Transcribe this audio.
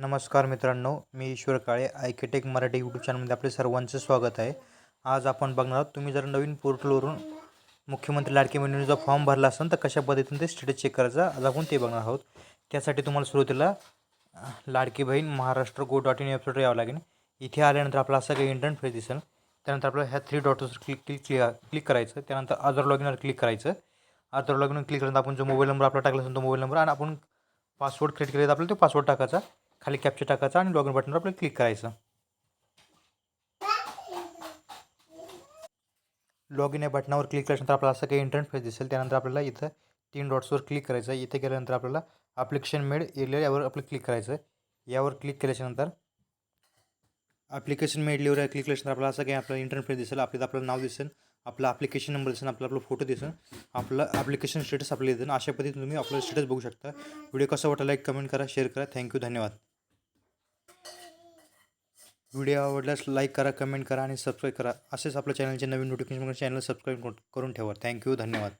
नमस्कार मित्रांनो मी ईश्वर काळे आयकेटेक मराठी यूट्यूब चॅनलमध्ये आपले सर्वांचं स्वागत आहे. आज आपण बघणार आहोत तुम्ही जर नवीन पोर्टलवरून मुख्यमंत्री लाडकी बहिणीचा फॉर्म भरला असेल तर कशा पद्धतीने ते स्टेटस चेक करायचा आज आपण ते बघणार आहोत. त्यासाठी तुम्हाला सुरुवातीला Ladki Bahin Maharashtra go dot in वेबसाईटवर यावं लागेल. इथे आल्यानंतर आपला असा काही इंटरनेट फेस दिसेल. त्यानंतर आपल्याला ह्या थ्री डॉटवर क्लिक क्लिक क्लिक करायचं. त्यानंतर अदर लॉगिनवर क्लिक करायचं. अदर लॉगिनवर क्लिक केल्यानंतर आपण जो मोबाईल नंबर आपला टाकला असेल तो मोबाईल नंबर आणि आपण पासवर्ड क्रिएट केला तर आपल्याला तो पासवर्ड टाकायचा. खाली कॅप्चर टाकायचा आणि लॉगिन बटनवर आपल्याला क्लिक करायचं. लॉगिन या बटनावर क्लिक केल्यानंतर आपल्याला असं काही इंटरनेट फेस दिसेल त्यानंतर आपल्याला इथं तीन डॉट्सवर क्लिक करायचं. इथे गेल्यानंतर आपल्याला ॲप्लिकेशन मेड एरिया यावर आपलं क्लिक करायचं. यावर क्लिक केल्याच्यानंतर ॲप्लिकेशन मेड लिव्हर क्लिक केल्यानंतर आपल्याला असं काही आपलं इंटरनेट फेस दिसेल आपल्याला आपलं नाव दिसेल आपलं ॲप्लिकेशन नंबर दिसेल आपला आपला फोटो दिसेल आपलं ॲप्लिकेशन स्टेटस आपल्याला दिसेल अशा पद्धतीने तुम्ही आपलं स्टेटस बघू शकता. व्हिडिओ कसा वाटला लाईक कमेंट करा शेअर करा. थँक्यू धन्यवाद. व्हिडिओ आवडल्यास लाईक करा कमेंट करा आणि सबस्क्राईब करा. असेच आपल्या चॅनलचे नवीन नोटिफिकेशन चॅनल सबस्क्राईब करून ठेवा. थँक्यू धन्यवाद.